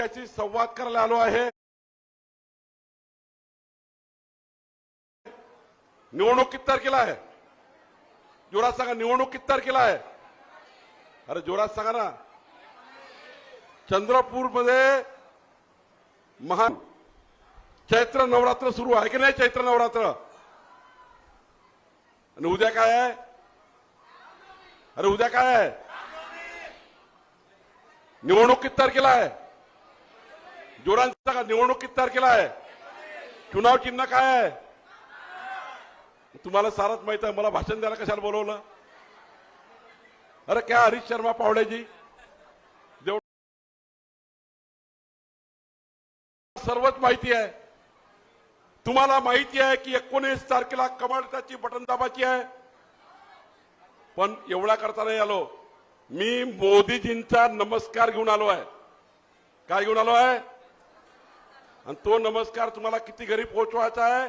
त्याची संवाद करायला आलो आहे. निवडणूक किती तारखेला आहे? जोरात सांगा निवडणूक किती तारखेला आहे? अरे जोरात सांगा ना. चंद्रपूरमध्ये महान चैत्र नवरात्र सुरू आहे की नाही चैत्र नवरात्र? आणि उद्या काय आहे? अरे उद्या काय आहे? निवडणूक किती तारखेला आहे? जोरांचा का निवडणूक किती तारखेला आहे? चुनाव चिन्ह काय आहे? तुम्हाला सारच माहीत आहे मला भाषण द्यायला कशाला बोलवलं? अरे काय हरीश शर्मा पावड्याजी देव सर्वच माहिती आहे. तुम्हाला माहिती आहे की एकोणीस तारखेला कमांडाची बटन दाबाची आहे. पण एवढा करता नाही आलो. मी मोदीजींचा नमस्कार घेऊन आलो आहे. काय घेऊन आलो आहे? आणि तो नमस्कार तुम्हाला किती घरी पोहोचवायचा आहे?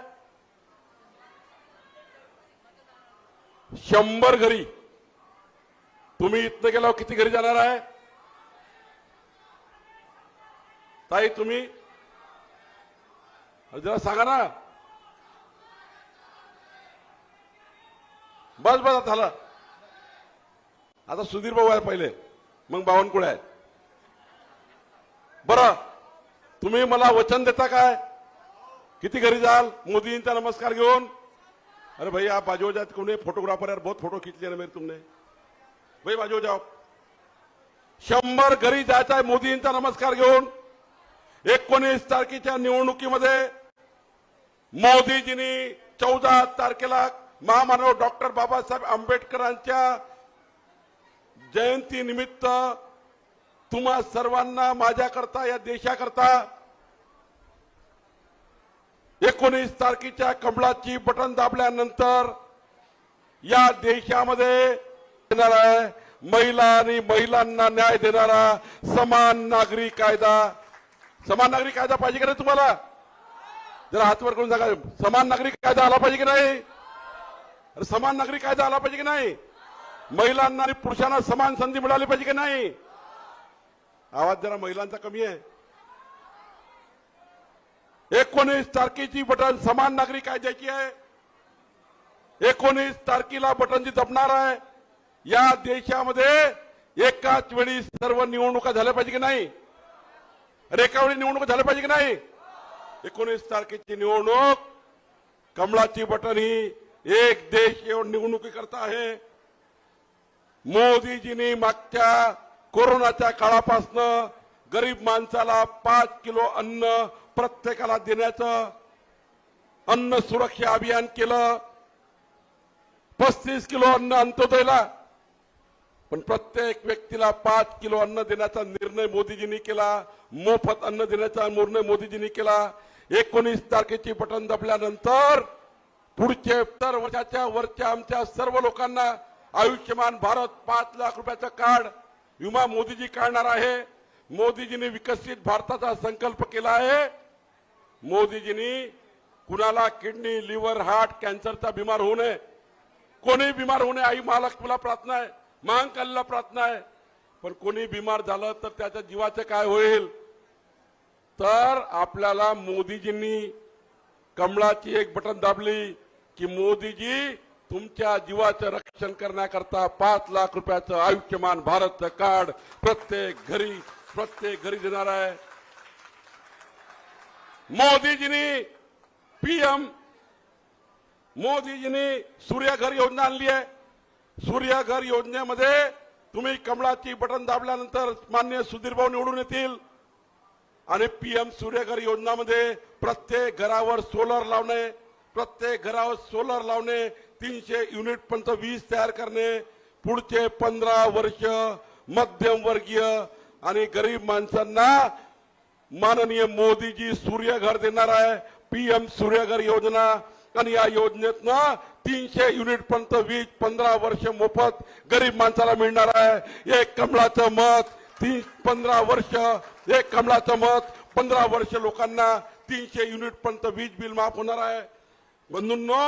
शंभर घरी. तुम्ही इथनं गेल्यावर किती घरी जाणार आहे? ताई तुम्ही? जरा सांगा ना. बस बस झालं. आता सुधीर भाऊ आहे पहिले. मग बावनकुळे आहे बरं. तुम्ही मला वचन देता काय? किती घरी जाल? मोदींचा नमस्कार घेऊन? अरे भाई आप बाजू हो जाते फोटोग्राफर यार बहुत फोटो खिचले ना मेरे तुमने. भाई बाजू हो जाओ शंभर घरी जायचा आहे मोदींचा नमस्कार घेऊन. एकोणीस तारखेच्या निवडणुकीमध्ये मोदीजींनी चौदा तारखेला महामानव डॉक्टर बाबासाहेब आंबेडकरांच्या जयंती निमित्त तुम्हा सर्वांना माझ्याकरता या देशाकरता एकोणीस तारखेच्या कमळाची बटन दाबल्यानंतर या देशामध्ये येणार आहे महिला आणि महिलांना न्याय देणारा समान नागरी कायदा समान नागरी कायदा पाहिजे की नाही तुम्हाला? जरा हातवर करून सांगा समान नागरिक कायदा आला पाहिजे की नाही? समान नागरिक कायदा आला पाहिजे की नाही? महिलांना आणि पुरुषांना समान संधी मिळाली पाहिजे की नाही? आवाज जरा महिलांचा कमी आहे. एकोणीस तारखेची बटन समान नागरी कायद्याची आहे. एकोणीस तारखेला बटनची जपणार आहे या देशामध्ये एकाच वेळी सर्व निवडणुका झाल्या पाहिजे की नाही? अरे एका वेळी निवडणुका झाल्या पाहिजे की नाही? एकोणीस तारखेची निवडणूक कमळाची बटन ही एक देश येऊन निवडणुकी करता आहे. मोदीजींनी मागच्या कोरोनाच्या काळापासनं गरीब माणसाला पाच किलो अन्न प्रत्येकाला देण्याचं अन्न सुरक्षा अभियान केलं. पस्तीस किलो अन्न अंत्योदयला. पण प्रत्येक व्यक्तीला पाच किलो अन्न देण्याचा निर्णय मोदीजींनी केला. मोफत अन्न देण्याचा निर्णय मोदीजींनी केला. एकोणीस तारखेची बटन दबल्यानंतर पुढचे तर वर्षाच्या वरच्या आमच्या सर्व लोकांना आयुष्यमान भारत पाच लाख रुपयाचं कार्ड विमा मोदीजी काढणार आहे. मोदीजींनी विकसित भारताचा संकल्प केला आहे. मोदीजींनी कुणाला किडनी लिव्हर हार्ट कॅन्सरचा बिमार होऊ नये. कोणी बिमार होऊ नये. आई महालक्ष्मीला प्रार्थना आहे. महाकालीला प्रार्थना आहे. पण कोणी बिमार झालं तर त्याच्या जीवाचं काय होईल? तर आपल्याला मोदीजींनी कमळाची एक बटन दाबली की मोदीजी तुमच्या जीवाचं रक्षण करण्याकरता पाच लाख रुपयाचं आयुष्यमान भारतचं कार्ड प्रत्येक घरी प्रत्येक घरी देणार आहे. मोदीजींनी पीएम मोदीजींनी सूर्यघर योजना आणली आहे. सूर्यघर योजनेमध्ये तुम्ही कमळाची बटन दाबल्यानंतर मान्य सुधीरभाऊ निवडून येतील. आणि पीएम सूर्यघर योजनामध्ये प्रत्येक घरावर सोलर लावणे प्रत्येक घरावर सोलर लावणे तीनशे युनिट पर्यंत वीज तयार करणे पुढचे पंधरा वर्ष मध्यम वर्गीय आणि गरीब माणसांना माननीय मोदीजी सूर्यघर देणार आहे पीएम सूर्यघर योजना. आणि या योजनेतनं तीनशे युनिट पर्यंत वीज पंधरा वर्ष मोफत गरीब माणसाला मिळणार आहे. एक कमळाचं मत तीन पंधरा वर्ष एक कमळाचं मत. पंधरा वर्ष लोकांना तीनशे युनिट पर्यंत वीज बिल माफ होणार आहे. बंधूंनो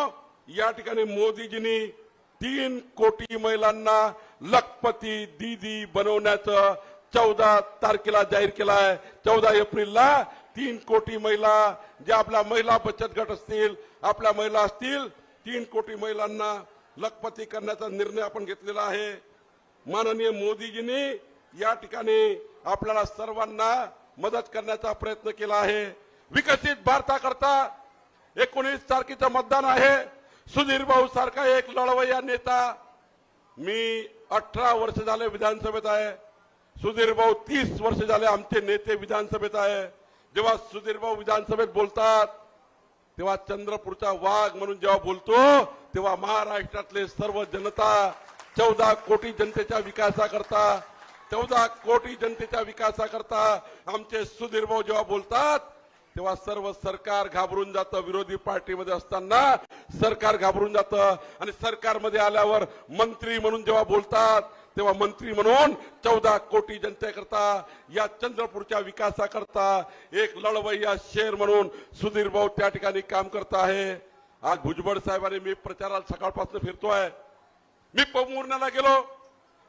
या ठिकाणी मोदीजींनी तीन कोटी महिलांना लखपती दीदी बनवण्याचं चौदा तारखेला जाहीर केला आहे चौदा एप्रिलला तीन कोटी महिला ज्या आपल्या महिला बचत गट असतील आपल्या महिला असतील तीन कोटी महिलांना लखपती करण्याचा निर्णय आपण घेतलेला आहे. माननीय मोदीजींनी या ठिकाणी आपल्याला सर्वांना मदत करण्याचा प्रयत्न केला आहे. विकसित भारताकरता एकोणीस तारखेचं मतदान आहे. सुधीर भाऊ सारखा एक लढवय्या नेता. मी अठरा वर्ष झाले विधानसभेत आहे. सुधीर भाऊ तीस वर्ष झाले आमचे नेते विधानसभेत आहे. जेव्हा सुधीर भाऊ विधानसभेत बोलतात तेव्हा चंद्रपूरचा वाघ म्हणून जेव्हा बोलतो तेव्हा महाराष्ट्रातले सर्व जनता चौदा कोटी जनतेच्या विकासाकरता चौदा कोटी जनतेच्या विकासाकरता आमचे सुधीर भाऊ जेव्हा बोलतात तेव्हा सर्व सरकार घाबरून जातं. विरोधी पार्टीमध्ये असताना सरकार घाबरून जातं आणि सरकारमध्ये आल्यावर मंत्री म्हणून जेव्हा बोलतात तेव्हा मंत्री म्हणून चौदा कोटी जनतेकरता या चंद्रपूरच्या विकासाकरता एक लढवय्या शेर म्हणून सुधीर भाऊ त्या ठिकाणी काम करत आहे. आज भुजबळ साहेबांनी मी प्रचाराला सकाळपासून फिरतोय. मी पमूर्णाला गेलो.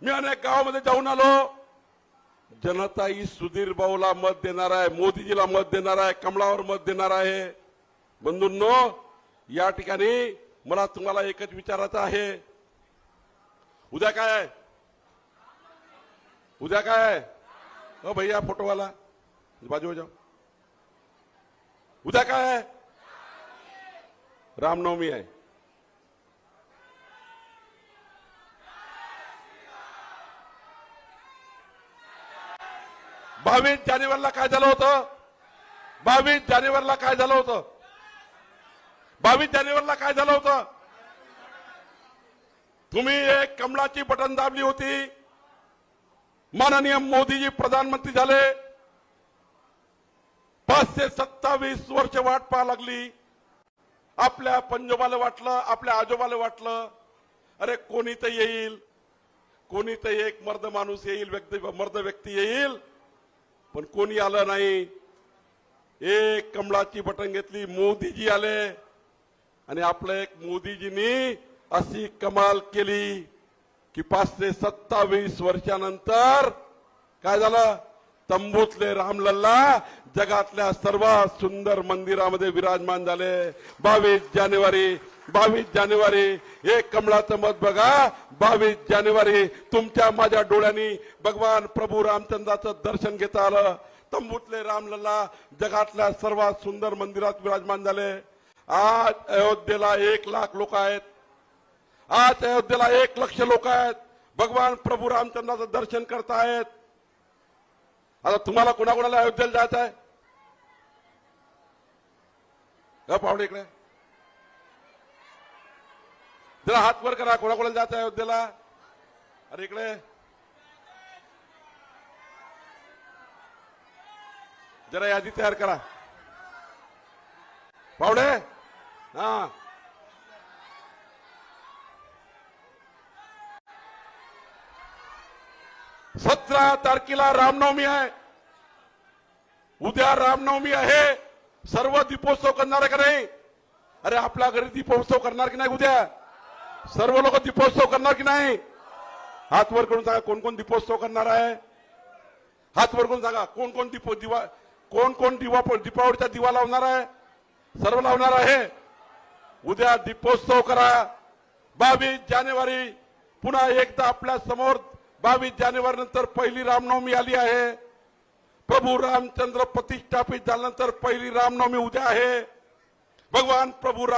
मी अनेक गावामध्ये जाऊन आलो. जनता ही सुधीर भाऊला मत देणार आहे मोदीजीला मत देणार आहे कमळावर मत देणार आहे. बंधूंनो या ठिकाणी मला तुम्हाला एकच विचारायचं आहे. उद्या काय आहे? उद्या काय आहे? भैया फोटोवाला. बाजू जाओ उद्या काय आहे? रामनवमी आहे. बावीस जानेवारीला काय झालं होतं? बावीस जानेवारीला काय झालं होतं? बावीस जानेवारीला काय झालं होतं? तुम्ही एक कमळाची बटन दाबली होती. माननीय मोदीजी प्रधानमंत्री झाले. पाचशे सत्तावीस वर्ष वाट पाहा लागली. आपल्या पंजोबाला वाटलं आपल्या आजोबाला वाटलं. अरे कोणी तर येईल. कोणी तर एक मर्द माणूस येईल व्यक्ती मर्द व्यक्ती येईल. पण कोणी आलं नाही. एक कमळाची बटन घेतली मोदीजी आले. आणि आपलं एक मोदीजींनी अशी कमाल केली की पाचशे सत्तावीस वर्षानंतर काय झालं? तंबूतले रामलल्ला जगातल्या सर्वात सुंदर मंदिरामध्ये विराजमान झाले. बावीस जानेवारी बावीस जानेवारी एक कमळाचं मत बघा. बावीस जानेवारी तुमच्या माझ्या डोळ्यांनी भगवान प्रभू रामचंद्राचं दर्शन घेता आलं. तंबूतले रामलल्ला जगातल्या सर्वात सुंदर मंदिरात विराजमान झाले. आज अयोध्येला एक लाख लोक आहेत. आज अयोध्येला एक लक्ष लोक आहेत. भगवान प्रभू रामचंद्राचं दर्शन करतायत. आता तुम्हाला कुणाकुणाला अयोध्येला जायचं आहे पाहुणे इकडे. जरा हात वर करा कोणाकोणाला जायचं आहे अयोध्येला? अरे इकडे. जरा यादी तयार करा. पाहुणे? हा. सतरा तारखेला रामनवमी आहे. उद्या रामनवमी आहे. सर्व दीपोत्सव करणार आहे का नाही? अरे आपल्या घरी दीपोत्सव करणार की नाही उद्या? सर्व लोक दीपोत्सव करणार की नाही? हात वर करून सांगा कोण कोण दीपोत्सव करणार आहे. हात वर करून सांगा कोण कोण दीपो दिवा कोण कोण दिवा दीपावलीचा दिवा लावणार आहे. सर्व लावणार आहे. उद्या दीपोत्सव करा. बावीस जानेवारी पुन्हा एकदा आपल्यासमोर बावीस जानेवारी नंतर पहिली रामनवमी आली आहे. प्रभू रामचंद्र प्रतिष्ठापित झाल्यानंतर पहिली रामनवमी उद्या आहे. भगवान प्रभू राम